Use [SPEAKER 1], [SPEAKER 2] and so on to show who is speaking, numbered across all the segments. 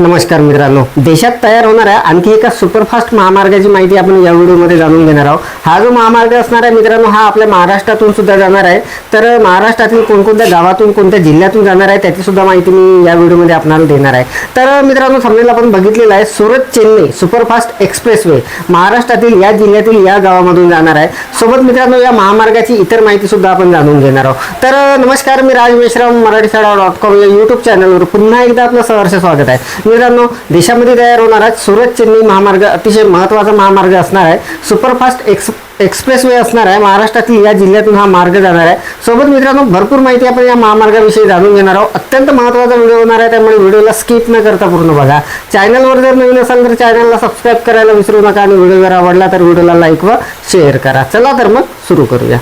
[SPEAKER 1] नमस्कार मित्रांनो. देशात तयार होणाऱ्या आणखी एका सुपरफास्ट महामार्गाची माहिती आपण या व्हिडिओमध्ये जाणून घेणार आहोत. हा जो महामार्ग असणार आहे मित्रांनो हा आपल्या महाराष्ट्रातून सुद्धा जाणार आहे. तर महाराष्ट्रातील कोणकोणत्या गावातून कोणत्या जिल्ह्यातून जाणार आहे त्याची सुद्धा माहिती मी या व्हिडिओमध्ये आपल्याला देणार आहे. तर मित्रांनो समजेल आपण बघितलेलं आहे सुरत चेन्नई सुपरफास्ट एक्सप्रेसवे महाराष्ट्रातील या जिल्ह्यातील या गावामधून जाणार आहे. सोबत मित्रांनो या महामार्गाची इतर माहिती सुद्धा आपण जाणून घेणार आहोत. तर नमस्कार मी राज मेश्राम मराठी शाळा डॉट कॉम या युट्यूब चॅनलवर पुन्हा एकदा आपलं सहर्ष स्वागत आहे. मित्रांनो देशामध्ये तयार होणारा सुरत चेन्नई महामार्ग अतिशय महत्त्वाचा महामार्ग असणार आहे. सुपरफास्ट एक्स एक्सप्रेस वे असणार आहे. महाराष्ट्रातील या जिल्ह्यातून हा मार्ग जाणार आहे. सोबत मित्रांनो भरपूर माहिती आपण या महामार्गाविषयी जाणून घेणार आहोत. अत्यंत महत्त्वाचा व्हिडिओ होणार आहे. त्यामुळे व्हिडिओला स्किप न करता पूर्ण बघा. चॅनलवर जर नवीन असाल तर चॅनलला सबस्क्राईब करायला विसरू नका आणि व्हिडिओ जर आवडला तर व्हिडिओला लाईक व शेअर करा. चला तर मग सुरू करूया.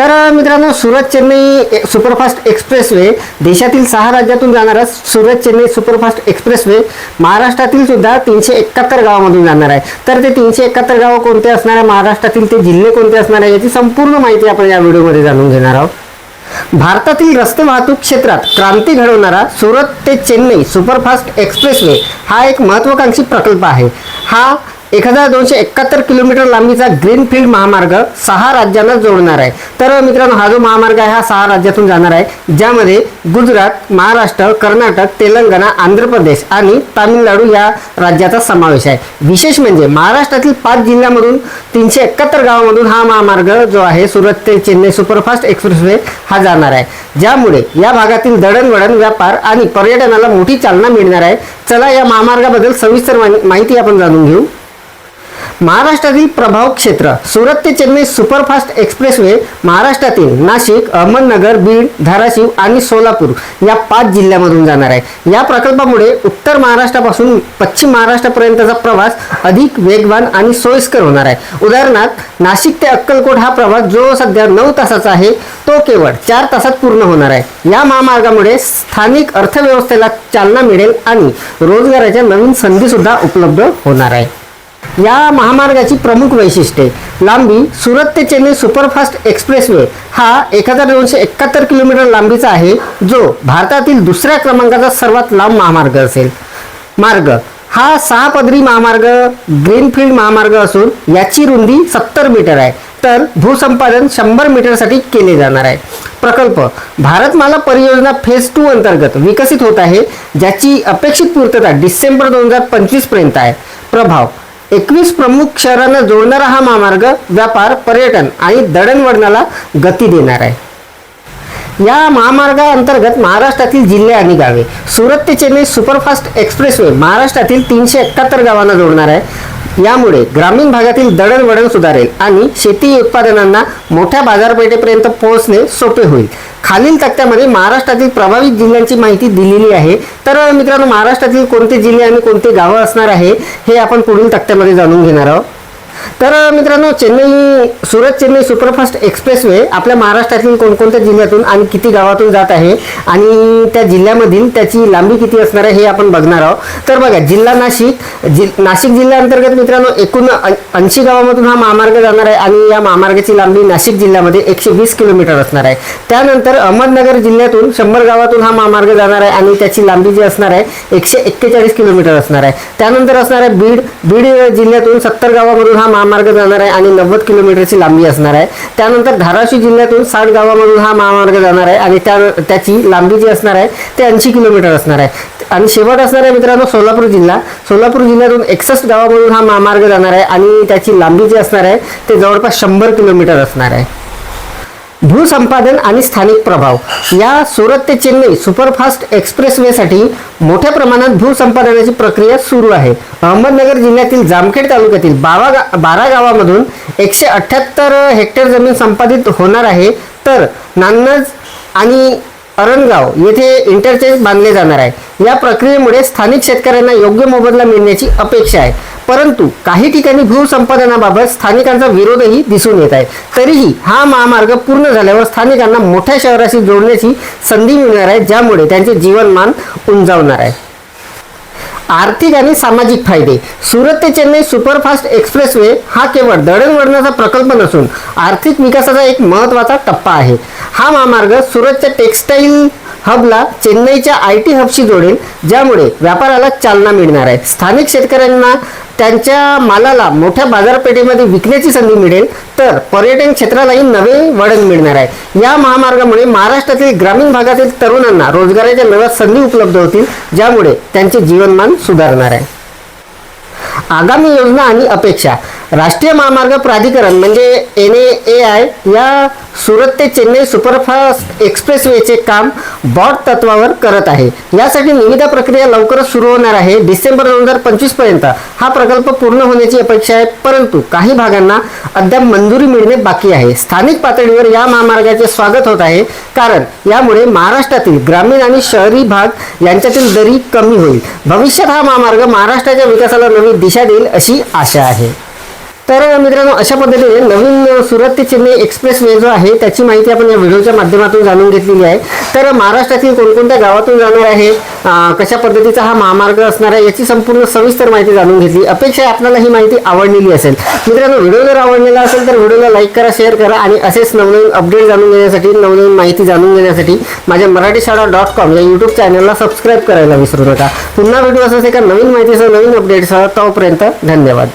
[SPEAKER 1] तर मित्रांनो सुरत चेन्नई ए- सुपरफास्ट एक्सप्रेसवे देशातील सहा राज्यातून जाणारा सुरत चेन्नई सुपरफास्ट एक्सप्रेसवे महाराष्ट्रातील सुद्धा तीनशे एकाहत्तर गावामधून जाणार आहे. तर ते तीनशे एकाहत्तर गावं कोणते असणार आहे? महाराष्ट्रातील ते जिल्हे कोणते असणार आहे याची संपूर्ण माहिती आपण या व्हिडिओमध्ये जाणून घेणार आहोत. भारतातील रस्ते वाहतूक क्षेत्रात क्रांती घडवणारा सुरत ते चेन्नई सुपरफास्ट एक्सप्रेसवे हा एक महत्वाकांक्षी प्रकल्प आहे. हा एक हजार दोनशे एकाहत्तर किलोमीटर लांबीचा ग्रीनफील्ड महामार्ग सहा राज्यांना जोडणार आहे. तर मित्रांनो हा जो महामार्ग आहे हा सहा राज्यातून जाणार आहे. ज्यामध्ये गुजरात महाराष्ट्र कर्नाटक तेलंगणा आंध्र प्रदेश आणि तामिळनाडू या राज्याचा समावेश आहे. विशेष म्हणजे महाराष्ट्रातील पाच जिल्ह्यामधून तीनशे एकाहत्तर गावामधून हा महामार्ग जो आहे सुरत ते चेन्नई सुपरफास्ट एक्सप्रेसवे हा जाणार आहे. ज्यामुळे या भागातील दळणवळण व्यापार आणि पर्यटनाला मोठी चालना मिळणार आहे. चला या महामार्गाबद्दल सविस्तर माहिती आपण जाणून घेऊ. महाराष्ट्रातील प्रभाव क्षेत्र सुरत ते चेन्नई सुपरफास्ट एक्सप्रेसवे महाराष्ट्रातील नाशिक अहमदनगर बीड धाराशिव आणि सोलापूर या पाच जिल्ह्यामधून जाणार आहे. या प्रकल्पामुळे उत्तर महाराष्ट्रापासून पश्चिम महाराष्ट्रापर्यंतचा प्रवास अधिक वेगवान आणि सोयीस्कर होणार आहे. उदाहरणार्थ नाशिक ते अक्कलकोट हा प्रवास जो सध्या नऊ तासाचा आहे तो केवळ चार तासात पूर्ण होणार आहे. या महामार्गामुळे स्थानिक अर्थव्यवस्थेला चालना मिळेल आणि रोजगाराच्या नवीन संधीसुद्धा उपलब्ध होणार आहे. या महामार्गाची प्रमुख वैशिष्ट्ये. लांबी सुरत ते चेन्नई सुपरफास्ट एक्सप्रेसवे हा एक हजार दोनशे एकाहत्तर किलोमीटर लांबीचा आहे जो भारतातील दुसऱ्या क्रमांकाचा सर्वात लांब महामार्ग असेल. मार्ग. हा सहा पदरी महामार्ग ग्रीनफील्ड महामार्ग असून याची रुंदी सत्तर मीटर आहे. तर भूसंपादन शंभर मीटरसाठी केले जाणार आहे. प्रकल्प. भारतमाला परियोजना फेज टू अंतर्गत विकसित होत आहे ज्याची अपेक्षित पूर्तता डिसेंबर दोन हजार पंचवीसपर्यंत आहे. प्रभाव. एकवीस प्रमुख शहरांना जोडणारा हा महामार्ग व्यापार पर्यटन आणि दळणवळणाला गती देणार आहे. या महामार्गाअंतर्गत महाराष्ट्रातील जिल्हे आणि गावे सुरत ते चेन्नई सुपरफास्ट एक्सप्रेसवे महाराष्ट्रातील तीनशे एकाहत्तर गावांना जोडणार आहे. यामुळे ग्रामीण भागातील दळणवळण सुधारेल आणि शेती उत्पादनांना मोठ्या बाजारपेठेपर्यंत पोहोचणे सोपे होईल. खालील तक्त्यामध्ये महाराष्ट्रातील प्रभावित जिल्ह्यांची माहिती दिलेली आहे. तर मित्रांनो महाराष्ट्रातील कोणते जिल्हे आणि कोणते गावं असणार आहे हे आपण पुढील तक्त्यामध्ये जाणून घेणार आहोत. तर मित्रांनो चेन्नई सुरत चेन्नई सुपरफास्ट एक्सप्रेसवे आपल्या महाराष्ट्रातील कोणकोणत्या जिल्ह्यातून आणि किती गावातून जात आहे आणि त्या जिल्ह्यामधील त्याची लांबी किती असणार आहे हे आपण बघणार आहोत. तर बघा जिल्हा नाशिक जि नाशिक जिल्ह्याअंतर्गत मित्रांनो एकूण ऐंशी गावामधून हा महामार्ग जाणार आहे आणि या महामार्गाची लांबी नाशिक जिल्ह्यामध्ये एकशे वीस किलोमीटर असणार आहे. त्यानंतर अहमदनगर जिल्ह्यातून शंभर गावातून हा महामार्ग जाणार आहे आणि त्याची लांबी जी असणार आहे एकशे एक्केचाळीस किलोमीटर असणार आहे. त्यानंतर असणार आहे बीड बीड जिल्ह्यातून सत्तर गावामधून हा महामार्ग जाणार आहे आणि नव्वद किलोमीटरची लांबी असणार आहे. त्यानंतर धाराशिव जिल्ह्यातून साठ गावामधून हा महामार्ग जाणार आहे आणि त्या त्याची लांबी जी असणार आहे ते ऐंशी किलोमीटर असणार आहे. आणि शेवट असणार आहे मित्रांनो सोलापूर जिल्हा. सोलापूर जिल्ह्यातून एकसष्ट गावामधून हा महामार्ग जाणार आहे आणि त्याची लांबी जी असणार आहे ते जवळपास शंभर किलोमीटर असणार आहे. भूसंपादन आणि स्थानिक प्रभाव. या सुरत ते चेन्नई सुपरफास्ट एक्सप्रेसवेसाठी मोठ्या प्रमाणात भूसंपादनाची प्रक्रिया सुरू आहे. अहमदनगर जिल्ह्यातील जामखेड तालुक्यातील बावा गा बारा गावामधून एकशे अठ्ठ्याहत्तर हेक्टर जमीन संपादित होणार आहे. तर नान्नज आणि अरणगाव येथे इंटरचेंज बांधले जाणार आहे. या प्रक्रियेमुळे स्थानिक शेतकऱ्यांना योग्य मोबदला मिळण्याची अपेक्षा आहे. परंतु काही ठिकाणी भूसंपादनाबाबत स्थानिकांचा विरोधही दिसून येत आहे. तरीही हा महामार्ग पूर्ण झाल्यावर स्थानिकांना मोठ्या शहराशी जोडण्याची संधी मिळणार आहे ज्यामुळे त्यांचे जीवनमान उंचावणार आहे. आर्थिक आणि सामाजिक फायदे. सुरत ते चेन्नई सुपरफास्ट एक्सप्रेसवे हा केवळ दळणवळणाचा प्रकल्प नसून आर्थिक विकासाचा एक महत्त्वाचा टप्पा आहे. हा महामार्ग सुरतच्या टेक्स्टाईल हबला चेन्नईच्या आय टी हबशी जोडेल ज्यामुळे व्यापाराला चालना मिळणार आहे. स्थानिक शेतकऱ्यांना त्यांच्या मालाला मोठ्या बाजारपेठेमध्ये विकण्याची संधी मिळेल तर पर्यटन क्षेत्रालाही नवे वळण मिळणार आहे. या महामार्गामुळे महाराष्ट्रातील ग्रामीण भागातील तरुणांना रोजगाराच्या नव्या संधी उपलब्ध होतील ज्यामुळे त्यांचे जीवनमान सुधारणार आहे. आगामी योजना आणि अपेक्षा राष्ट्रीय महामार्ग प्राधिकरण म्हणजे एन ए आय या सुरत ते चेन्नई सुपरफास्ट एक्सप्रेसवेचे काम बॉट तत्वावर करत आहे. यासाठी निविदा प्रक्रिया लवकरच सुरू होणार आहे. डिसेंबर दोन हजार पंचवीसपर्यंत हा प्रकल्प पूर्ण होण्याची अपेक्षा आहे परंतु काही भागांना अद्याप मंजुरी मिळणे बाकी आहे. स्थानिक पातळीवर या महामार्गाचे स्वागत होत आहे कारण यामुळे महाराष्ट्रातील ग्रामीण आणि शहरी भाग यांच्यातील दरी कमी होईल. भविष्यात हा महामार्ग महाराष्ट्राच्या विकासाला नवी दिशा देईल अशी आशा आहे. तर मित्रांनो अशा पद्धतीने नवीन सुरत ते चेन्नई एक्सप्रेस वे जो आहे त्याची माहिती आपण या व्हिडिओच्या माध्यमातून जाणून घेतलेली आहे. तर महाराष्ट्रातील कोणकोणत्या गावातून जाणार आहे कशा पद्धतीचा हा महामार्ग असणार आहे याची संपूर्ण सविस्तर माहिती जाणून घेतली. अपेक्षा आहे आपल्याला ही माहिती आवडलेली असेल. मित्रांनो व्हिडिओ जर आवडलेला असेल तर व्हिडिओला लाईक करा शेअर करा आणि असेच नवनवीन अपडेट जाणून घेण्यासाठी नवनवीन माहिती जाणून घेण्यासाठी माझ्या मराठी शाळा डॉट कॉम या यूट्यूब चॅनलला सबस्क्राईब करायला विसरू नका. पुन्हा व्हिडिओ असाच एका नवीन माहितीसह नवीन अपडेटसह तोपर्यंत धन्यवाद.